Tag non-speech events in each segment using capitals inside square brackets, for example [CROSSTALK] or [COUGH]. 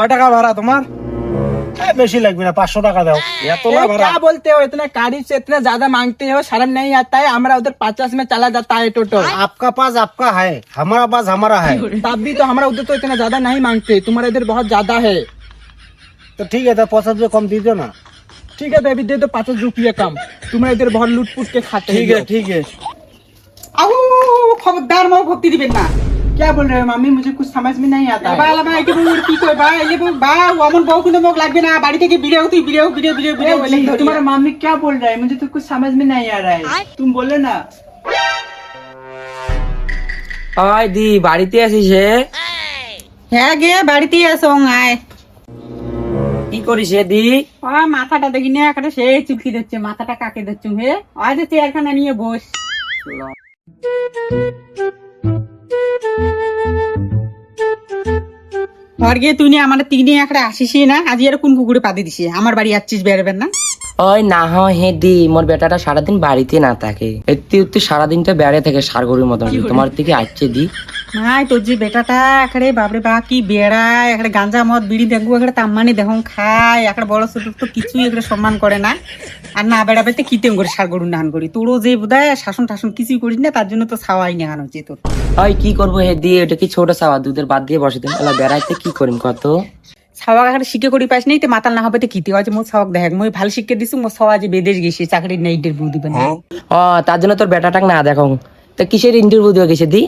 কয় টাকা ভাড়া তোমার এ, বেশি লাগবে না পাঁচশো টাকা দাও এত না ए, ভাড়া क्या बोलते हो इतना गाड़ी से इतना ज्यादा मांगते हो शर्म नहीं आता है हमारा उधर पचास में चला जाता है टोटो आपका पास आपका है हमारा पास हमारा है तब भी तो हमारा उधर तो इतना ज्यादा नहीं मांगते तुम्हारे इधर बहुत ज्यादा है तो ठीक है तो पचास रुपये कम दीजिए ना ठीक है बेबी दे दो पचास रुपये कम तुम्हारे इधर बहुत लूट पुट के खाते ঠিক हैं আছে ঠিক আছে आओ खबरदार माँ भक्ति दिबे ना क्या बोल रहे हो मम्मी मुझे कुछ समझ में नहीं आता বাবা আলামা একে বউ কি কই বা এলে বউ বা অমন বউ কিন্তু মোক লাগবে না বাড়ি থেকে বিড়ে তুই বিড়ে বিড়ে বিড়ে বিড়ে বলে तुम्हारा मम्मी क्या बोल रहा है मुझे तो कुछ समझ में नहीं आ रहा है तुम बोलो ना ওই দি বাড়িতে আছিস হে হ্যাঁ গে বাড়িতেই আসো আয় কি করিস হে দি ও মাথাটা দেখি না একটা সেই চুলকি দিচ্ছে মাথাটা কাকে দিচ্ছ হে আজ চেয়ারখানা নিয়ে বস আর [LAUGHS] তুই আমার তিন একটা আসিস না আজ এর কোন কুকুরে পাতি দিছি আমার বাড়ি আসছিস বেরবেন না। ওই না হয় হে দি মোর বেটাটা সারাদিন বাড়িতে না থাকে। এত্তি উত্তি সারাদিনটা বেড়ে থাকে সার গরুর মতন। তোমার থেকে আসছে দি। নাই তোর যে বেটাটা এখানে বাপরে বা কি বেড়ায় এখানে গাঞ্জা মদ বিড়ি দেখব এখানে তাম্মানি দেখুন খায়। এখানে বড় ছোট তো কিছুই এখানে সম্মান করে না। আর না বেড়াবে তো কিতেম করে সার গরু নান করি। তোরও যে বোধহয় শাসন টাসন কিছুই করিস না তার জন্য তো ছাওয়াই নেহানো হচ্ছে তোর। ওই কি করব হে এটা কি ছোট সাওয়া দুধের বাদ দিয়ে বসে দিন বেড়াইতে কি করিম কত? ছাওয়াক এখানে শিখে করি পাস নেই তো মাতাল না হবে তো কিতে আছে মোর ছাওয়াক দেখ মই ভালো শিখে দিছু মোর ছাওয়া যে বেদেশ গেছি চাকরি নেই ইন্টারভিউ দিবে না। ও তার জন্য তোর বেটাটাকে না দেখো তা কিসের ইন্টারভিউ দিয়ে গেছে দি?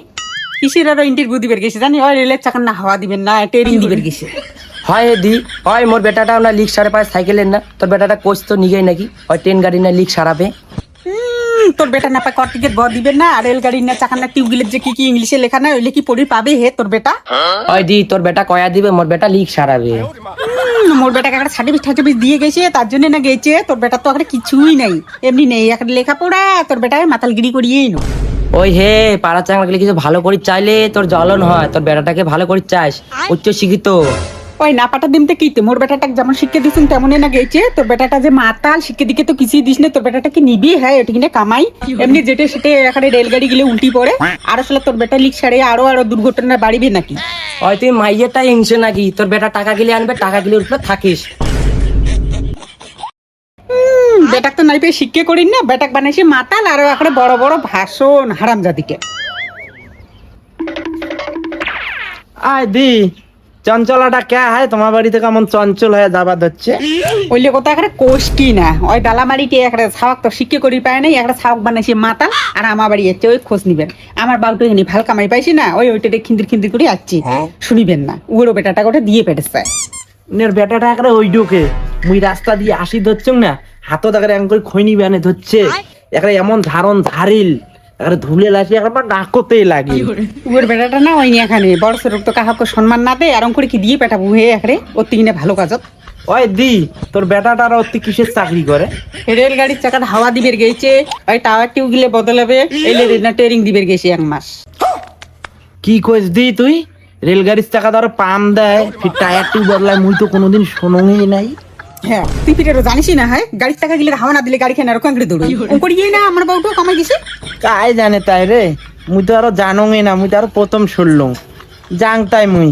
কিসের আরও ইন্টারভিউ দিবে গেছে জানি? ওই রেলের চাকার না হাওয়া দিবেন না ট্রেনিং দিবে গেছে। হয় হে দি? হয় মোর বেটাটাও না লিক সারে পায় সাইকেলের না। তোর বেটাটা কোচ তো নিগেই নাকি? ওই ট্রেন গাড়ি না লিক সারাবে। তোর বেটা না পায় কর টিকিট বড় দিবেন না আর রেলগাড়ির না চাকার না টিউবগুলোর যে কি কি ইংলিশে লেখা না ওইলে কি পড়ি পাবে হে তোর বেটা? ওই দি তোর বেটা কয়া দিবে মোর বেটা লিক সারাবে। মোর বেটাকে একটা সার্টিফিকেট টার্টিফিকেট দিয়ে গেছে তার জন্য না গেছে তোর বেটা তো একটা কিছুই নাই। এমনি নেই একটা লেখাপড়া তোর বেটায় মাতালগিরি করিয়েই নো। ওই হে পাড়া গেলে কিছু ভালো করে চাইলে তোর জ্বলন হয় তোর বেটাটাকে ভালো করে চাস উচ্চ শিক্ষিত ওই না পাটা দিমতে কি মোর বেটাটা যেমন শিক্ষা দিছেন তেমনই না গেছে তোর বেটাটা যে মাতাল শিক্ষা দিকে তো কিছুই দিস না তোর বেটাটা কি নিবি? হ্যাঁ ওটা কিনে কামাই। এমনি যেটা সেটা এখানে রেলগাড়ি গেলে উল্টি পড়ে। আর আসলে তোর বেটা লিক ছাড়ে আরও আরও দুর্ঘটনা বাড়িবে নাকি? ওই তুই মাইয়েরটা হিংসে নাকি? তোর বেটা টাকা গেলে আনবে টাকা গেলে উপরে থাকিস। হুম, বেটাক তো নাই পেয়ে শিক্ষা করিন না। বেটাক বানাইছে মাতাল আরও এখানে বড় বড় ভাষণ হারাম জাতিকে আয় দি। চঞ্চলাটা কে হয়? তোমার বাড়িতে কেমন চঞ্চল হয়ে যাবা হচ্ছে ওইলে কথা এখানে কোষ্টি না? ওই ডালামারিতে একটা ছাওয়াক তো শিক্ষা করি পায় নাই একটা ছাওয়াক বানাইছে মাতাল আর আমার বাড়ি যাচ্ছে ওই খোঁজ নিবেন। আমার বাবুটা এখানে ভালো কামাই পাইছি না ওই ওইটাতে খিন্দির খিন্দির করে যাচ্ছি শুনিবেন না উড়ো বেটাটা ওটা দিয়ে পেটেছে। নের বেটাটা একটা ওই ঢুকে। মুই রাস্তা দিয়ে আসি ধরছং না হাতও দেখারে এমন করে খৈনি বানে ধরছে। একটা এমন ধারণ ধারিল। একরে ধুলে লাগছে একবার নাকতে লাগে। উড়োর বেটাটা না ওই নিয়ে এখানে বড় সড়ক তো কাহাকে সম্মান না দেয় আর করে কি দিয়ে পেটাবো হে একরে ওর থেকে ভালো কাজত। ওই দি তোর বেটাটার অতি কিসের চাকরি করে? রেলগাড়ির চাকাত হাওয়া দিবের গেছে ওই টাওয়ার টিউ গিলে বদলাবে এলে না ট্রেনিং দিবের গেছে এক মাস। কি কইস দি তুই? রেলগাড়ির চাকা ধরো পাম দেয় ফির টায়ার টিউ বদলায় মুই তো কোনোদিন শোনই নাই। হ্যাঁ তুই পিঠে জানিসই না হ্যাঁ? গাড়ির টাকা গিলে হাওয়া না দিলে গাড়ি খেয়ে এরকম করে দৌড়ি করিয়ে না আমার বাবুটা কামাই গেছে কাই জানে তাই রে? মুই তো আরও জানই না মুই তো আরও প্রথম শুনলুম। জাং তাই মুই।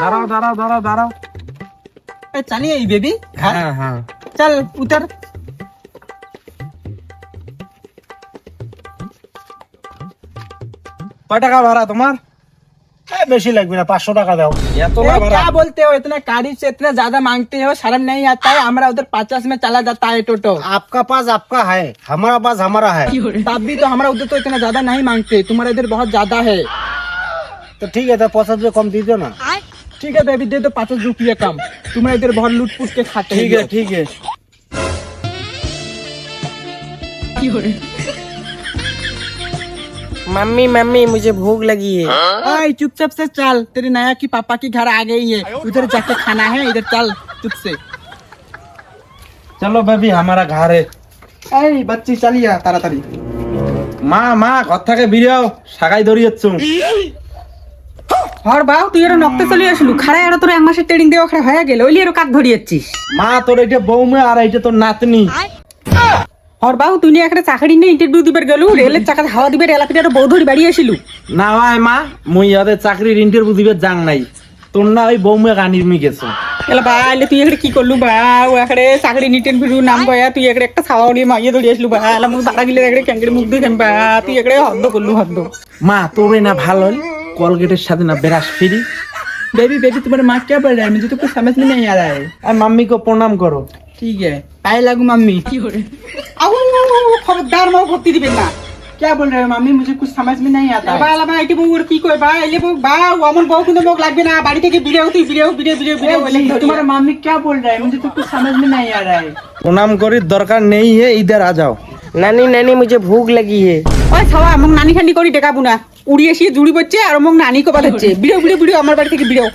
দাঁড়াও দাঁড়াও দাঁড়াও দাঁড়াও। চালিয়ে এই বেবি হ্যাঁ হ্যাঁ চল উতর কয় টাকা ভাড়া তোমার এ, বেশি লাগবে না পাঁচশো টাকা দাও এত ए, না ভাড়া क्या बोलते हो इतना गाड़ी से इतना ज्यादा मांगते हो शर्म नहीं आता है हमारा उधर पचास में चला जाता है टोटो आपका पास आपका है हमारा पास हमारा है तब भी तो हमारा उधर तो इतना ज्यादा नहीं मांगते तुम्हारे इधर बहुत ज्यादा है तो ठीक है तो पचास रुपये कम दीजिए ना ठीक है बेबी दे दो पचास रुपये कम तुम्हारे इधर बहुत लूट पुट के खाते ঠিক हैं আছে ঠিক আছে मम्मी मम्मी मुझे भूख लगी है ओए चुपचाप से चल तेरे नया की पापा की घर आ गई है उधर जाके खाना है इधर चल चुप से চলো বেবি আমারা ঘরে এই বাচ্চি চালিয়া তাড়াতাড়ি মা মা ঘর থেকে বিরিয়াও সাগাই দড়িয়েছ হর বাউ তুই এর নক্তে চলে আসলু। খাড়াই আর তোর এক মাসের ট্রেনিং দেওয়া খাড়া হয়ে গেল ওইলি এর কাক ধরিয়েছিস মা তোর এটা বৌমা আর এটা তোর নাতনি। হর বাউ তুই একটা চাকরি নিয়ে ইন্টারভিউ দিবার গেলু রেলের চাকাতে হাওয়া দিবে এলাপিটা বউ ধরি বাড়ি আসিলু। না ভাই মা মুই ইয়াদের চাকরির ইন্টারভিউ দিবে যাং নাই। তোর না ওই বৌমা গানির মি গেছো। এলা এলে তুই এখানে কি করলু বা ও এখানে চাকরি ইন্টারভিউ নাম গয়া তুই এখানে একটা ছাওয়া নিয়ে মাইয়ে ধরি আসলু বা এলা মুখ বাড়া গিলে এখানে ক্যাঙ্কের মুখ দিয়ে বা তুই এখানে হদ্দ করলু হদ্দ। মা তোরে না ভালো কলগেটের সাথে না বেরাস ফিরি बेबी बेबी तुम्हारे माँ क्या बोल रहा है मुझे तो कुछ समझ में नहीं आ रहा है আর মাম্মি को প্রণাম করো ठीक है पाए लागू मम्मी आओ खबरदार माँ भक्ति दिबे ना क्या बोल रहे हो मम्मी मुझे कुछ समझ में नहीं आता বা আলা বা এটি বউ ওর কি কই বা এলে বউ বা অমন বউ কিন্তু মোক লাগবে না বাড়ি থেকে বিড়েও তুই বিড়েও বিড়ে বিড়ে বিড়ে বলে তোমার मम्मी क्या बोल रहा है मुझे तो कुछ समझ में नहीं आ रहा है প্রণাম করির দরকার নেই হে ইধার আ যাও নানি নানি মুঝে ভুক লাগি হে ওই ছাওয়া মোক নানি খান্ডি করি দেখাবো না উড়ি এসে জুড়ি পড়ছে আর মোক নানি কবা হচ্ছে। বিড়ো বিড়ো বিড়ো আমার বাড়ি থেকে বিড়েও।